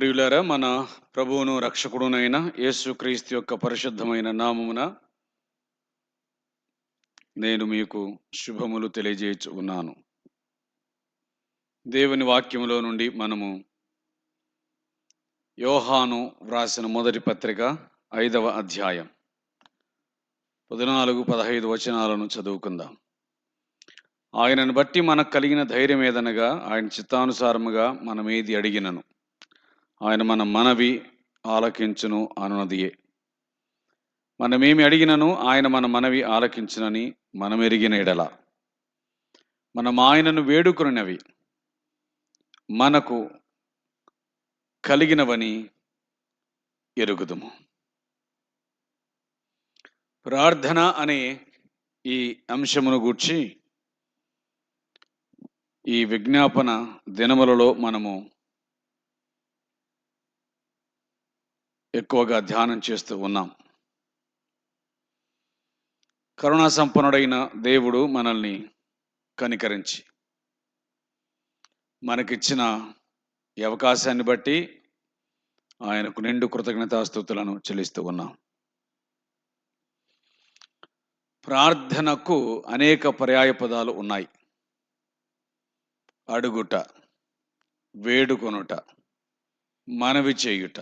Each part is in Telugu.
ప్రియులారా మన ప్రభువును రక్షకుడునైన యేసుక్రీస్తు యొక్క పరిశుద్ధమైన నామమున నేను మీకు శుభములు తెలియజేయచ్చు ఉన్నాను దేవుని వాక్యములో నుండి మనము యోహాను వ్రాసిన మొదటి పత్రిక ఐదవ అధ్యాయం పద్నాలుగు పదహైదు వచనాలను చదువుకుందాం. ఆయనను బట్టి మనకు కలిగిన ధైర్యం ఏదనగా ఆయన చిత్తానుసారముగా మనమేది అడిగినను. ఆయన మన మనవి ఆలకించును అనున్నదియే మనమేమి అడిగినను ఆయన మన మనవి ఆలకించునని మనం ఎరిగిన ఎడల. మనం ఆయనను వేడుకున్నవి. మనకు కలిగినవని ఎరుగుదుము. ప్రార్థన అనే ఈ అంశమును గూర్చి ఈ విజ్ఞాపన దినములలో మనము ఎక్కువగా ధ్యానం చేస్తూ ఉన్నాం. కరుణా సంపన్నుడైన దేవుడు మనల్ని కనికరించి మనకిచ్చిన ఈ అవకాశాన్ని బట్టి ఆయనకు నిండు కృతజ్ఞతాస్థుతులను చెల్లిస్తూ ఉన్నాం. ప్రార్థనకు అనేక పర్యాయ పదాలు ఉన్నాయి. అడుగుట వేడుకొనుట మనవి చేయుట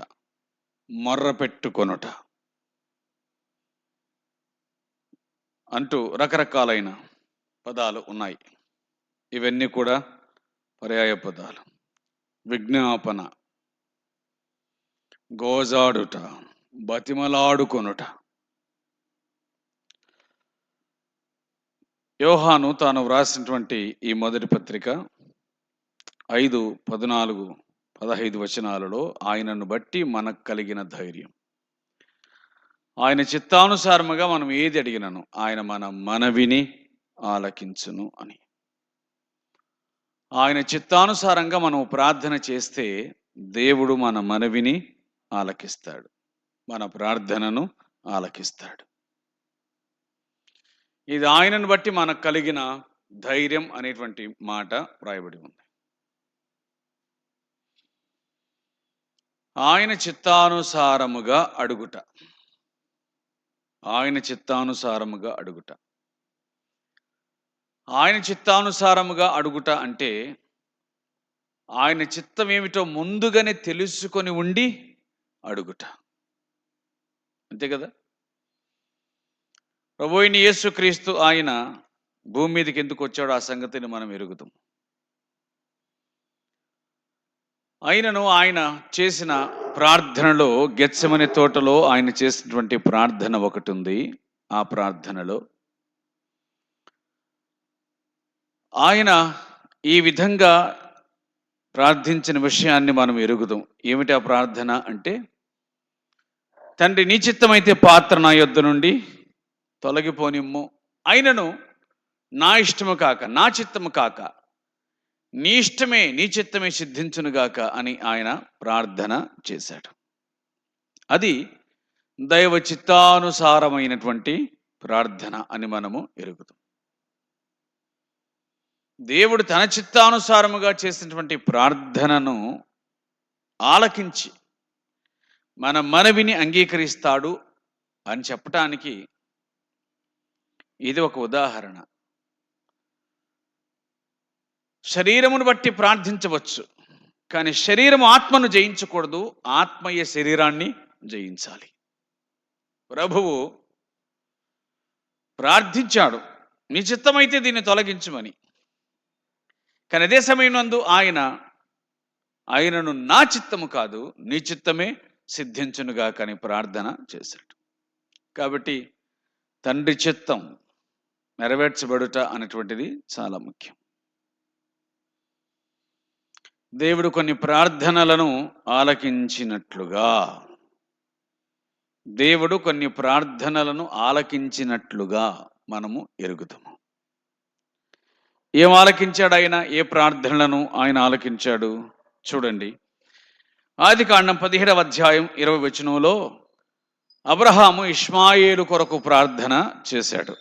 మొర్రపెట్టుకొనుట. అంటూ రకరకాలైన పదాలు ఉన్నాయి. ఇవన్నీ కూడా పర్యాయ పదాలు. విజ్ఞాపన. గోజాడుట. బతిమలాడుకొనుట. యోహాను తాను వ్రాసినటువంటి ఈ మొదటి పత్రిక ఐదు పద్నాలుగు పదహైదు వచనాలలో ఆయనను బట్టి మనకు కలిగిన ధైర్యం. ఆయన చిత్తానుసారముగా మనం ఏది అడిగినను ఆయన మన మనవిని ఆలకించును అని. ఆయన చిత్తానుసారంగా మనం ప్రార్థన చేస్తే దేవుడు మన మనవిని ఆలకిస్తాడు. మన ప్రార్థనను ఆలకిస్తాడు. ఇది ఆయనను బట్టి మనకు కలిగిన ధైర్యం అనేటువంటి మాట వ్రాయబడి ఉంది. ఆయన చిత్తానుసారముగా అడుగుట. ఆయన చిత్తానుసారముగా అడుగుట. ఆయన చిత్తానుసారముగా అడుగుట అంటే ఆయన చిత్తం ఏమిటో ముందుగానే తెలుసుకొని ఉండి అడుగుట. అంతే కదా? ప్రభుయిన యేసుక్రీస్తు ఆయన భూమి మీదకి ఎందుకు వచ్చాడో ఆ సంగతిని మనం ఎరుగుతాం. అయినను ఆయన చేసిన ప్రార్థనలో గెచ్చమని తోటలో ఆయన చేసినటువంటి ప్రార్థన ఒకటి ఉంది ఆ ప్రార్థనలో ఆయన ఈ విధంగా ప్రార్థించిన విషయాన్ని మనం ఎరుగుదాం. ఏమిటి ఆ ప్రార్థన అంటే తండ్రి నీ చిత్తమైతే పాత్ర నా యొద్ద నుండి తొలగిపోనిమ్ము. అయినను నా ఇష్టము కాక నా చిత్తము కాక నీ ఇష్టమే నీ చిత్తమే సిద్ధించునుగాక అని ఆయన ప్రార్థన చేశాడు. అది దైవ చిత్తానుసారమైనటువంటి ప్రార్థన అని మనము ఎరుగుతాం. దేవుడు తన చిత్తానుసారముగా చేసినటువంటి ప్రార్థనను ఆలకించి మన మనవిని అంగీకరిస్తాడు అని చెప్పటానికి ఇది ఒక ఉదాహరణ. శరీరమును బట్టి ప్రార్థించవచ్చు. కానీ శరీరం ఆత్మను జయించకూడదు. ఆత్మయ్య శరీరాన్ని జయించాలి. ప్రభువు ప్రార్థించాడు. నీ చిత్తమైతే దీన్ని తొలగించమని. కానీ అదే సమయం ఆయన ఆయనను నా చిత్తము కాదు నీ చిత్తమే సిద్ధించునుగా కానీ ప్రార్థన చేశాడు. కాబట్టి తండ్రి చిత్తం నెరవేర్చబడుట అనేటువంటిది చాలా ముఖ్యం. దేవుడు కొన్ని ప్రార్థనలను ఆలకించినట్లుగా. దేవుడు కొన్ని ప్రార్థనలను ఆలకించినట్లుగా మనము ఎరుగుతాము ఏం ఆలకించాడు ఆయన? ఏ ప్రార్థనలను ఆయన ఆలకించాడు? చూడండి. ఆది కాండం పదిహేడవ అధ్యాయం ఇరవై వచనంలో అబ్రహాము ఇష్మాయేలు కొరకు ప్రార్థన చేశాడు.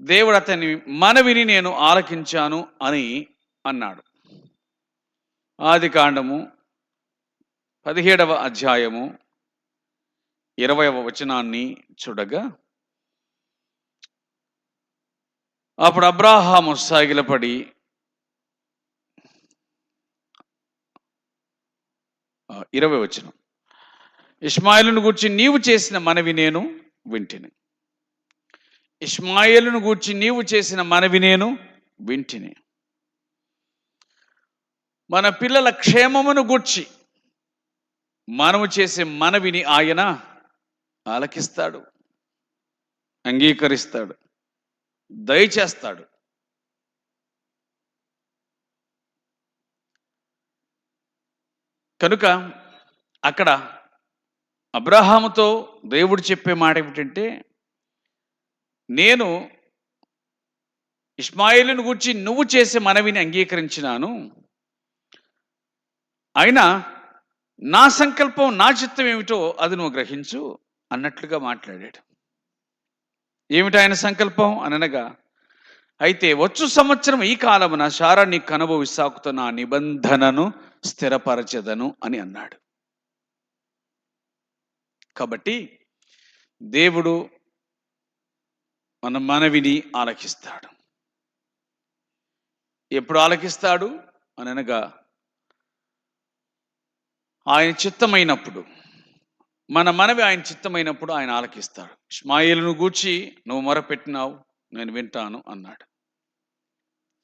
దేవుడు అతని మనవిని నేను ఆలకించాను అని అన్నాడు. ఆది కాండము పదిహేడవ అధ్యాయము ఇరవయవ వచనాన్ని చూడగా అప్పుడు అబ్రాహాము సాగిలపడి ఇరవై వచనం ఇస్మాయిలును గూర్చి నీవు చేసిన మనవి నేను వింటిని. ఇస్మాయిలును గూర్చి నీవు చేసిన మనవి నేను వింటిని. మన పిల్లల క్షేమమును గూర్చి మనము చేసే మనవిని ఆయన ఆలకిస్తాడు అంగీకరిస్తాడు దయచేస్తాడు. కనుక అక్కడ అబ్రహాముతో దేవుడు చెప్పే మాట ఏమిటంటే నేను ఇస్మాయిలును గురించి నువ్వు చేసే మనవిని అంగీకరించినాను అయినా నా సంకల్పం నా చిత్తం ఏమిటో అది నువ్వు గ్రహించు అన్నట్లుగా మాట్లాడాడు. ఏమిటి ఆయన సంకల్పం? అనగా అయితే వచ్చు సంవత్సరం ఈ కాలమున శారా నీకు కనుబ విశాఖతో నా నిబంధనను స్థిరపరచదను అని అన్నాడు. కాబట్టి దేవుడు మన మనవిని ఆలకిస్తాడు. ఎప్పుడు ఆలకిస్తాడు? అని అనగా ఆయన చిత్తమైనప్పుడు మన మనవి ఆయన చిత్తమైనప్పుడు ఆయన ఆలకిస్తాడు. ఇస్మాయిల్ను గూర్చి నువ్వు మొరపెట్టినావు నేను వింటాను అన్నాడు.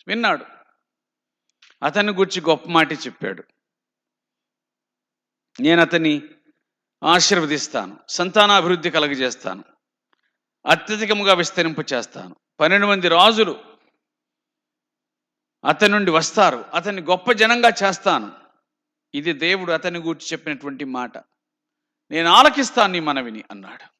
విన్నాడు. అతన్ని గూర్చి గొప్ప మాట చెప్పాడు. నేను అతన్ని ఆశీర్వదిస్తాను సంతానాభివృద్ధి కలగజేస్తాను అత్యధికముగా విస్తరింప చేస్తాను. పన్నెండు మంది రాజులు అతని నుండి వస్తారు. అతన్ని గొప్ప జనంగా చేస్తాను. ఇది దేవుడు అతని గూర్చి చెప్పినటువంటి మాట. నేను ఆలకిస్తాను నీ మనవిని అన్నాడు.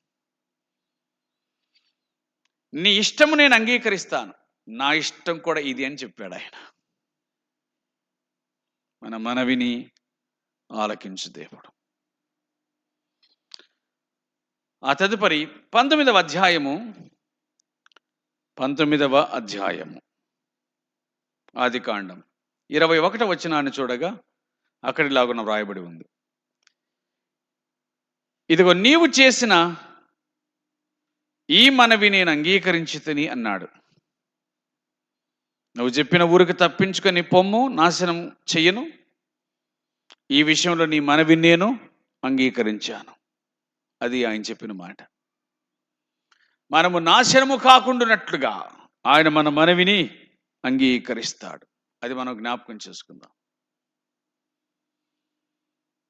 నీ ఇష్టము నేను అంగీకరిస్తాను. నా ఇష్టం కూడా ఇది అని చెప్పాడు ఆయన. మన మనవిని ఆలకించు దేవుడు. ఆ తదుపరి పంతొమ్మిదవ అధ్యాయము పంతొమ్మిదవ అధ్యాయము. ఆది కాండం. ఇరవై ఒకట వచ్చినాన్ని చూడగా అక్కడిలాగున వ్రాయబడి ఉంది. ఇదిగో నీవు చేసిన ఈ మనవి నేను అంగీకరించి అన్నాడు. నువ్వు చెప్పిన ఊరికి తప్పించుకొని పొమ్ము నాశనం చెయ్యను. ఈ విషయంలో నీ మనవి నేను అంగీకరించాను. అది ఆయన చెప్పిన మాట. మనము నాశనము కాకుండానట్లుగా ఆయన మన మనవిని అంగీకరిస్తాడు. అది మనం జ్ఞాపకం చేసుకుందాం.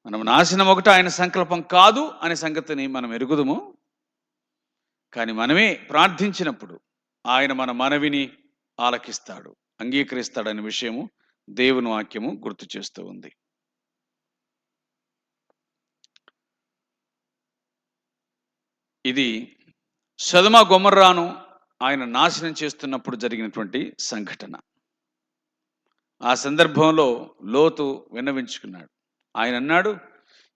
మనం నాశనం ఒకటి ఆయన సంకల్పం కాదు అనే సంగతిని మనం ఎరుగుదుము. కానీ మనమే ప్రార్థించినప్పుడు ఆయన మన మనవిని ఆలకిస్తాడు అంగీకరిస్తాడనే విషయము దేవుని వాక్యము గుర్తు చేస్తూ ఉంది. ఇది సదమ గొమర్రాను ఆయన నాశనం చేస్తున్నప్పుడు జరిగినటువంటి సంఘటన. ఆ సందర్భంలో లోతు విన్నవించుకున్నాడు. ఆయన అన్నాడు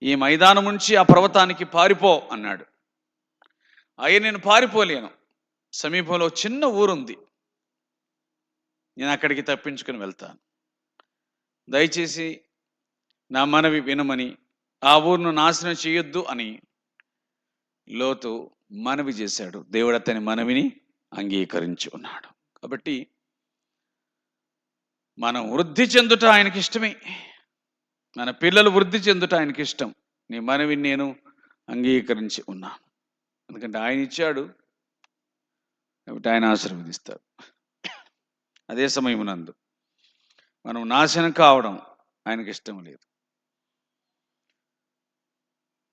ఈ మైదానం నుంచి ఆ పర్వతానికి పారిపో అన్నాడు. అయ్య నేను పారిపోలేను. సమీపంలో చిన్న ఊరుంది. నేను అక్కడికి తప్పించుకుని వెళ్తాను. దయచేసి నా మనవి వినమని ఆ ఊరును నాశనం చేయొద్దు అని లోతు మనవి చేశాడు. దేవుడు అతని మనవిని అంగీకరించి ఉన్నాడు. కాబట్టి మనం వృద్ధి చెందుట ఆయనకి ఇష్టమే మన పిల్లలు వృద్ధి చెందుట ఆయనకి ఇష్టం. నీ మనవిని నేను అంగీకరించి ఉన్నాను. ఎందుకంటే ఆయన ఇచ్చాడు. కాబట్టి ఆయన ఆశీర్వదిస్తాడు అదే సమయమునందు మనం నాశనం కావడం ఆయనకి ఇష్టం లేదు.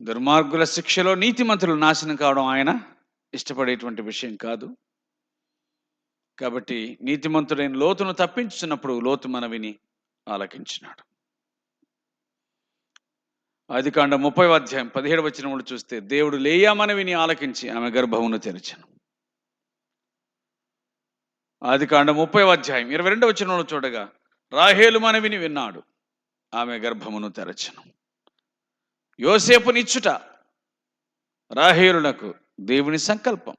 దుర్మార్గుల శిక్షలో నీతిమంతులు నాశనం కావడం ఆయన ఇష్టపడేటువంటి విషయం కాదు. కాబట్టి నీతిమంతుడైన లోతును తప్పించున్నప్పుడు లోతు మనవిని ఆలకించినాడు. ఆది కాండ ముప్పై అధ్యాయం పదిహేడు వచ్చిన చూస్తే దేవుడు లేయా మనవిని ఆలకించి ఆమె గర్భమును తెరిచాను. ఆది కాండ ముప్పై అధ్యాయం ఇరవై రెండు వచ్చిన చూడగా రాహేలు మనవిని విన్నాడు ఆమె గర్భమును తెరచను. యోసేపునిచ్చుట రాహేలునకు దేవుని సంకల్పం.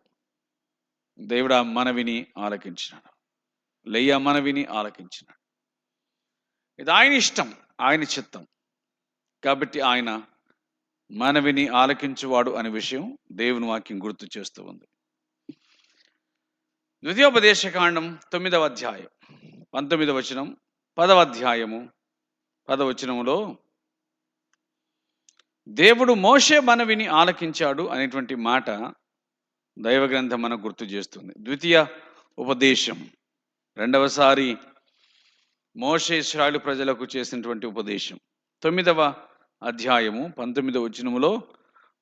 దేవుడు ఆ మనవిని ఆలకించినాడు. లెయ్య మనవిని ఆలకించినాడు. ఇది ఆయన ఇష్టం ఆయన చిత్తం. కాబట్టి ఆయన మనవిని ఆలకించువాడు అనే విషయం దేవుని వాక్యం గుర్తు చేస్తూ ఉంది. ద్వితీయోపదేశకాండం తొమ్మిదవ అధ్యాయం. పంతొమ్మిదవ వచనం పదవ అధ్యాయము పదవచనములో దేవుడు మోషే మనవిని ఆలకించాడు అనేటువంటి మాట దైవ గ్రంథం మనకు గుర్తు చేస్తుంది. ద్వితీయ ఉపదేశం. రెండవసారి మోషే ఇస్రాయలు ప్రజలకు చేసినటువంటి ఉపదేశం. తొమ్మిదవ అధ్యాయము పంతొమ్మిదవ వచనములో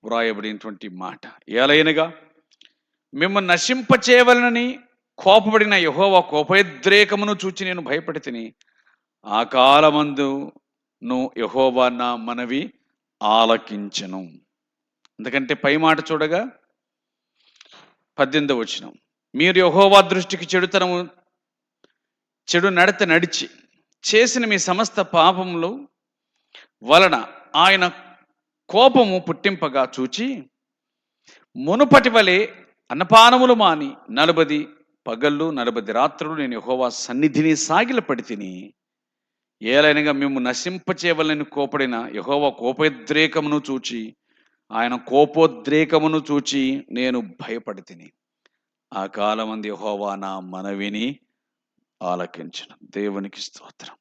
వ్రాయబడినటువంటి మాట. ఏలైనగా మిమ్మల్ని నశింపచేయవలనని కోపపడిన యహోవ కోపోద్రేకమును చూచి నేను భయపడి తిని ఆ కాలమందు నువ్వు యహోవా నా మనవి ఆలకించను. ఎందుకంటే పై మాట చూడగా పద్దెనిమిదవ వచనం మీరు యహోవా దృష్టికి చెడుతనము చెడు నడత నడిచి చేసిన మీ సమస్త పాపములు వలన ఆయన కోపము పుట్టింపగా చూచి మునుపటి వలె అన్నపానములు మాని నలభది పగళ్ళు నలభది రాత్రులు నేను యహోవా సన్నిధిని సాగిలపడి తిని ఏలైనగా మేము నశింపచేయవలని కోపడిన యహోవా కోపోద్రేకమును చూచి ఆయన కోపోద్రేకమును చూచి నేను భయపడి తిని ఆ కాలమంది యహోవా నా మనవిని ఆలకించిన. దేవునికి స్తోత్రం.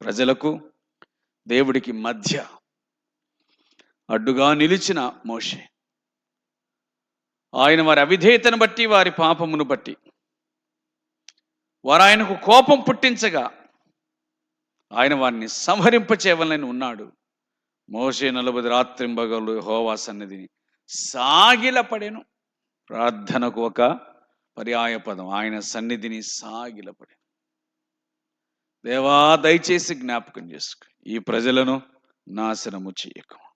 ప్రజలకు దేవుడికి మధ్య అడ్డుగా నిలిచిన మోషే. ఆయన వారి అవిధేయతను బట్టి వారి పాపమును బట్టి. వారు ఆయనకు కోపం పుట్టించగా ఆయన వారిని సంహరింపచేయవలని ఉన్నాడు. మోసే నలభై రాత్రింబగలు హోవా సన్నిధిని సాగిలపడేను. ప్రార్థనకు ఒక పర్యాయ పదం. ఆయన సన్నిధిని సాగిలపడేను. దేవా దయచేసి జ్ఞాపకం చేసుకో. ఈ ప్రజలను నాశనము చేయకు.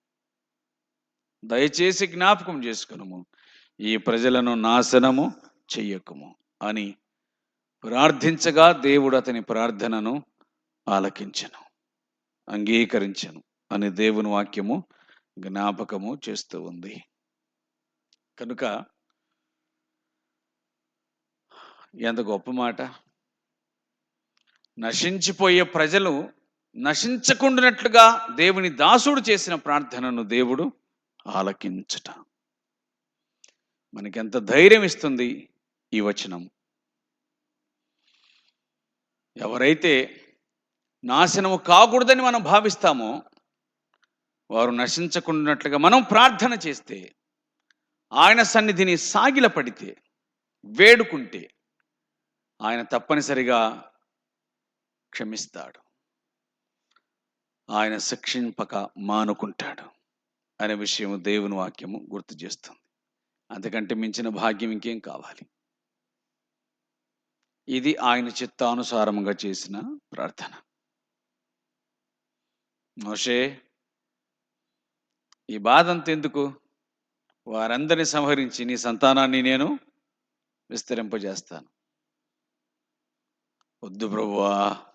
దయచేసి జ్ఞాపకం చేసుకునుము. ఈ ప్రజలను నాశనము చెయ్యకుము అని ప్రార్థించగా దేవుడు అతని ప్రార్థనను ఆలకించను అంగీకరించను అని దేవుని వాక్యము జ్ఞాపకము చేస్తూ ఉంది. కనుక ఎంత గొప్ప మాట. నశించిపోయే ప్రజలు నశించకుండానట్లుగా దేవుని దాసుడు చేసిన ప్రార్థనను దేవుడు ఆలకించుట. మనకెంత ధైర్యం ఇస్తుంది ఈ వచనం. ఎవరైతే నాశనము కాకూడదని మనం భావిస్తామో వారు నశించకుండాట్లుగా మనం ప్రార్థన చేస్తే ఆయన సన్నిధిని సాగిల పడితే వేడుకుంటే ఆయన తప్పనిసరిగా క్షమిస్తాడు. ఆయన శిక్షింపక మానుకుంటాడు. అనే విషయం దేవుని వాక్యము గుర్తు చేస్తుంది. అంతకంటే మించిన భాగ్యం ఇంకేం కావాలి? ఇది ఆయన చిత్తానుసారముగా చేసిన ప్రార్థన. మోషే ఈ బాధ అంతెందుకు వారందరిని సంహరించి నీ సంతానాన్ని నేను విస్తరింపజేస్తాను. వద్దు ప్రభువా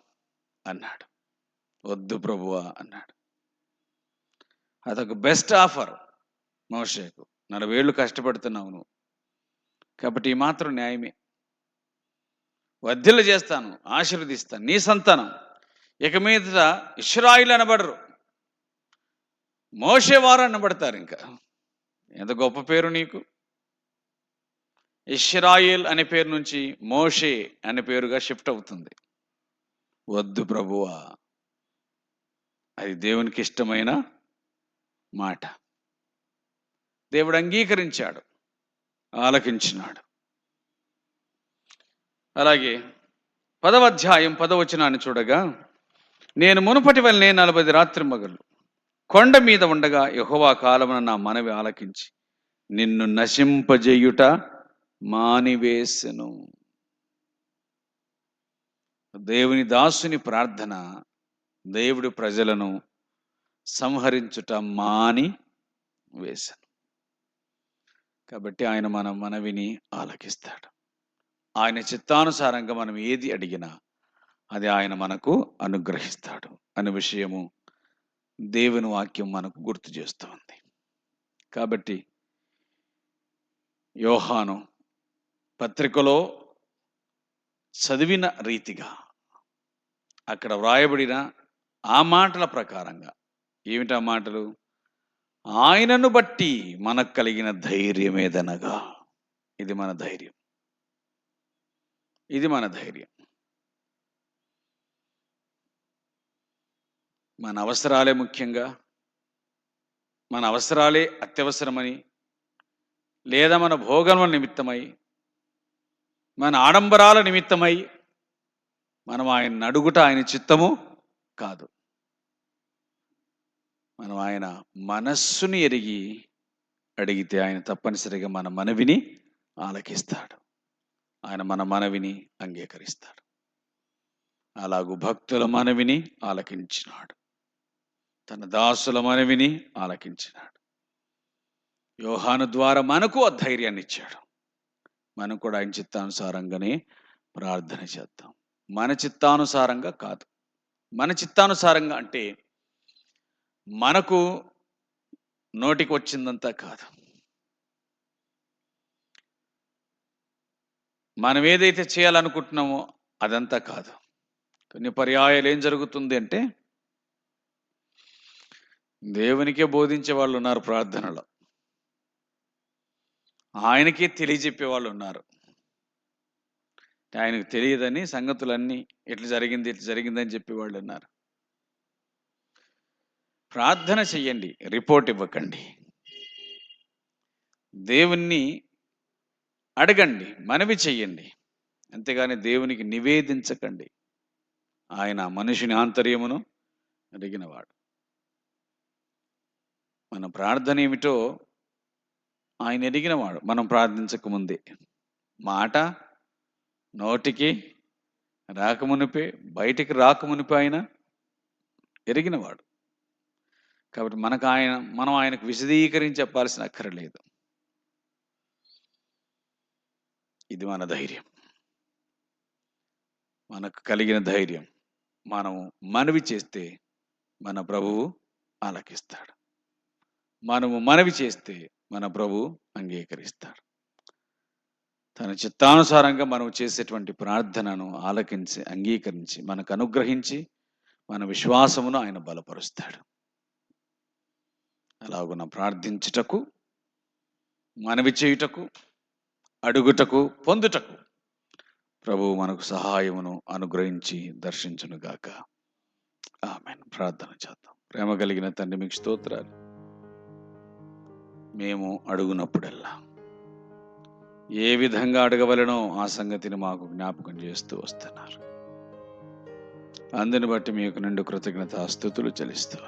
అన్నాడు. వద్దు ప్రభువా అన్నాడు. అదొక బెస్ట్ ఆఫర్ మోషేకు. నలభై ఏళ్ళు కష్టపడుతున్నావు నువ్వు. కాబట్టి ఈ మాత్రం న్యాయమే. వర్ధిల్ల చేస్తాను ఆశీర్వదిస్తాను. నీ సంతానం. ఇక మీద ఇష్రాయిలు అనబడరు. మోషేవారు అనబడతారు ఇంకా. ఎంత గొప్ప పేరు నీకు. ఇష్రాయిల్ అనే పేరు నుంచి మోషే అనే పేరుగా షిఫ్ట్ అవుతుంది. వద్దు ప్రభువా. అది దేవునికి ఇష్టమైన మాట. దేవుడు అంగీకరించాడు. ఆలకించినాడు. అలాగే పదవ అధ్యాయం పదవచనాన్ని చూడగా నేను మునుపటి వల్లనే నలభై రాత్రి మగలు. కొండ మీద ఉండగా యహోవా కాలమున నా మనవి ఆలకించి నిన్ను నశింపజేయుట మానివేసెను. దేవుని దాసుని ప్రార్థన దేవుడి ప్రజలను సంహరించుట మాని వేశాను కాబట్టి ఆయన మన మనవిని ఆలకిస్తాడు. ఆయన చిత్తానుసారంగా మనం ఏది అడిగినా అది ఆయన మనకు అనుగ్రహిస్తాడు అనే విషయము దేవుని వాక్యం మనకు గుర్తు చేస్తుంది కాబట్టి యోహాను పత్రికలో చదివిన రీతిగా అక్కడ వ్రాయబడిన ఆ మాటల ప్రకారంగా ఏమిటా మాటలు? ఆయనను బట్టి మనకు కలిగిన ధైర్యం ఏదనగా? ఇది మన ధైర్యం. ఇది మన ధైర్యం. మన అవసరాలే ముఖ్యంగా మన అవసరాలే అత్యవసరమని లేదా మన భోగముల నిమిత్తమై మన ఆడంబరాల నిమిత్తమై మనం ఆయన అడుగుట ఆయన చిత్తము కాదు. మనం ఆయన మనస్సుని ఎరిగి అడిగితే ఆయన తప్పనిసరిగా మన మనవిని ఆలకిస్తాడు. ఆయన మన మనవిని అంగీకరిస్తాడు. అలాగూ భక్తుల మనవిని ఆలకించినాడు. తన దాసుల మనవిని ఆలకించినాడు. యోహాను ద్వారా మనకు ఆ ధైర్యాన్ని ఇచ్చాడు మనం కూడా ఆయన చిత్తానుసారంగానే ప్రార్థన చేద్దాం. మన చిత్తానుసారంగా కాదు. మన చిత్తానుసారంగా అంటే మనకు నోటికి వచ్చిందంతా కాదు. మనం ఏదైతే చేయాలనుకుంటున్నామో అదంతా కాదు. కొన్ని పర్యాయాలు ఏం జరుగుతుంది అంటే దేవునికే బోధించే వాళ్ళు ఉన్నారు ప్రార్థనలో. ఆయనకే తెలియజెప్పే వాళ్ళు ఉన్నారు. ఆయనకు తెలియదని సంగతులన్నీ ఎట్లా జరిగింది ఎట్లా జరిగిందని చెప్పేవాళ్ళు ఉన్నారు. ప్రార్థన చెయ్యండి రిపోర్ట్ ఇవ్వకండి. దేవుణ్ణి అడగండి మనవి చెయ్యండి. అంతేగాని దేవునికి నివేదించకండి. ఆయన మనిషిని ఆంతర్యమును అడిగినవాడు. మన ప్రార్థన ఏమిటో ఆయన ఎరిగినవాడు. మనం ప్రార్థించక ముందే మాట నోటికి రాకమునిపే బయటికి రాకమునిపే ఆయన ఎరిగినవాడు. కాబట్టి మనకు ఆయన మనం ఆయనకు విశదీకరించి చెప్పాల్సిన అక్కరలేదు. ఇది మన ధైర్యం. మనకు కలిగిన ధైర్యం మనం మనవి చేస్తే మన ప్రభువు ఆలకిస్తాడు. మనము మనవి చేస్తే మన ప్రభు అంగీకరిస్తాడు. తన చిత్తానుసారంగా మనం చేసేటువంటి ప్రార్థనను ఆలకించి అంగీకరించి మనకు అనుగ్రహించి మన విశ్వాసమును ఆయన బలపరుస్తాడు. అలాగున ప్రార్థించుటకు మనవి చేయుటకు అడుగుటకు పొందుటకు ప్రభువు మనకు సహాయమును అనుగ్రహించి దర్శించునుగాక ఆమె ప్రార్థన చేద్దాం. ప్రేమ కలిగిన తండ్రి మీకు స్తోత్రాలు. మేము అడుగునప్పుడల్లా ఏ విధంగా అడగవలనో ఆ సంగతిని మాకు జ్ఞాపకం చేస్తూ వస్తున్నారు. అందుని బట్టి మీకు నిండు కృతజ్ఞత స్థుతులు చెల్లిస్తూ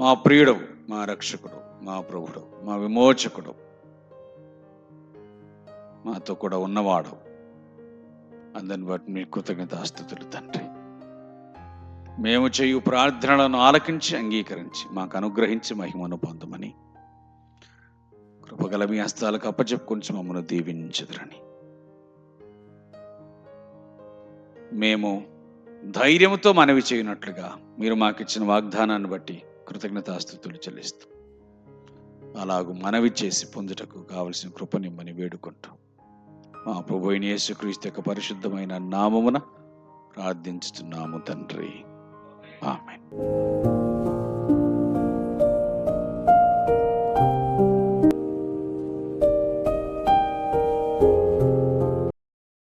మా ప్రియుడు మా రక్షకుడు మా ప్రభుడు మా విమోచకుడు మాతో కూడా ఉన్నవాడు. అందని బట్టి మీ కృతజ్ఞతాస్థుతులు తండ్రి. మేము చేయు ప్రార్థనలను ఆలకించి అంగీకరించి మాకు అనుగ్రహించి మహిమను పొందమని. కృపగల మీ హస్తాలకు అప్పచెప్పుకొని మమ్మల్ని దీవించదురని. మేము ధైర్యంతో మనవి చేయనట్లుగా మీరు మాకు ఇచ్చిన వాగ్దానాన్ని బట్టి కృతజ్ఞతాస్థుతులు చెల్లిస్తాం అలాగూ మనవి చేసి పొందుటకు కావలసిన కృపనిమ్మని వేడుకుంటాం. మా ప్రభు యేసుక్రీస్తు యొక్క పరిశుద్ధమైన నామమున ప్రార్థించుతున్నాము తండ్రి. ఆమె